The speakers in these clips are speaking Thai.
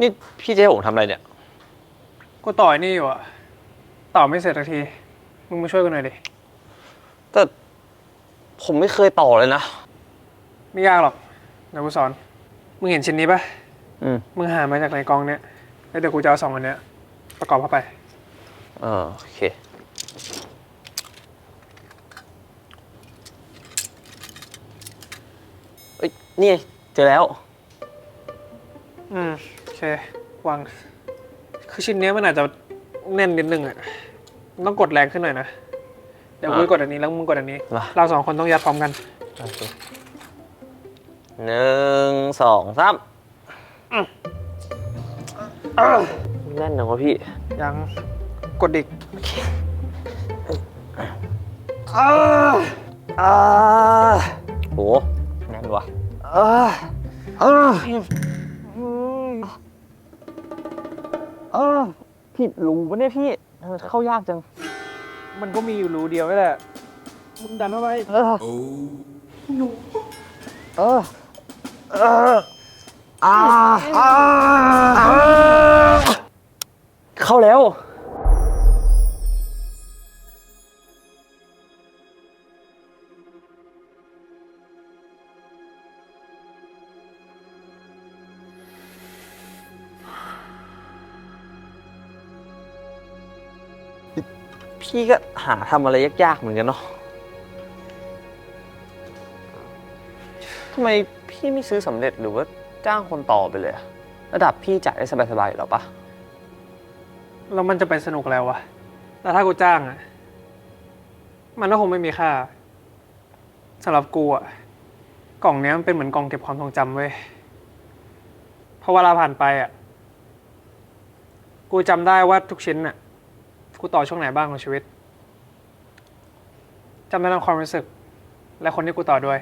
นี่พี่จะให้ผมทำอะไรเนี่ย กูต่อยนี่อยู่อะต่อไม่เสร็จสักที มึงมาช่วยกันหน่อยดิ แต่ผมไม่เคยต่อเลยนะ ไม่ยากหรอกเดี๋ยวกูสอน มึงเห็นชิ้นนี้ปะอืมมึงหามาจากในกองเนี้ย แล้วเดี๋ยวกูจะเอาสองอันเนี้ย ประกอบเข้าไป เออโอเค เอ้ย นี่ไงเจอแล้ว อืมโอ เค วาง คือชิ้นเนี้ยมันอาจจะแน่นนิดนึงอะมันต้องกดแรงขึ้นหน่อยนะ เดี๋ยวกูอะกดอันนี้แล้วมึงกดอันนี้มาเราสองคนต้องยัดพร้อมกันโอเคหนึ่งสองสามแน่นหนังวะพี่ ยังกดอีกอ่าโหแน่นว่ะอ่าอ่า อ่าผิดรูปะเนี่ยพี่ทำไมเข้ายากจัง มันก็มีอยู่รูเดียวนี่แหละ มึงดันเข้าไป เออ เออ เอออ่าอ่าเข้าแล้ว พี่ก็หาทำอะไรยากๆเหมือนกันเนาะทำไมพี่ไม่ซื้อสำเร็จหรือว่าจ้างคนต่อไปเลยอะระดับพี่จ่ายได้สบายๆอยู่แล้วปะแล้วมันจะไปสนุกแล้ววะ แต่ถ้ากูจ้างอะมันก็คงไม่มีค่าสำหรับกูอะกล่องเนี้ยมันเป็นเหมือนกล่องเก็บความทรงจำเว้ยเพราะเวลาผ่านไปอะกูจำได้ว่าทุกชิ้นอะ กูต่อช่วงไหนบ้างของชีวิตจำได้ทั้งความรู้สึก และคนที่กูต่อด้วย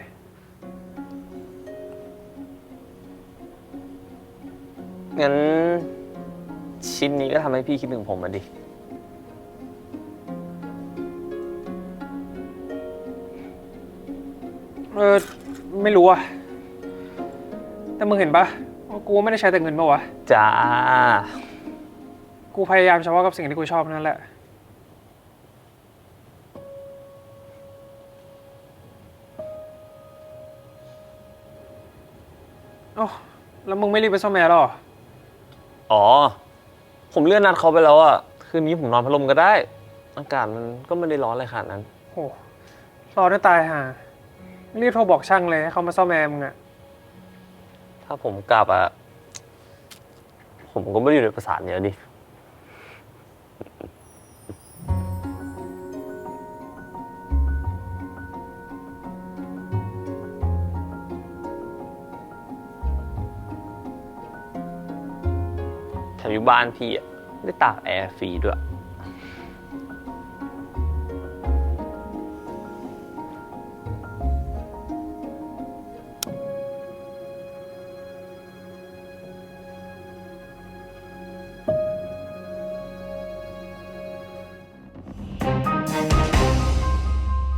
งั้น ชิ้นนี้ก็ทำให้พี่คิดถึงผมมาดิ เออ ไม่รู้อะแต่มึงเห็นปะว่ากูไม่ได้ใช้แต่เงินปะวะ จ้า กูพยายามเฉพาะกับสิ่งที่กูชอบนั่นแหละ โอ้าแล้วมึงไม่รีบไปซ่อมแอร์หรอ อ๋อ ผมเลื่อนนัดเขาไปแล้วอะคืนนี้ผมนอนพัดลมก็ได้ อากาศมันก็ไม่ได้ร้อนอะไรขนาดนั้น โหรอได้ตายห่า รีบโทรบอกช่างเลยให้เขามาซ่อมแอร์มึงอะถ้าผมกลับอะผมก็ไม่ได้อยู่ในประสาทเยอะดิ อยู่บ้านพี่อะได้ตากแอร์ฟรีด้วย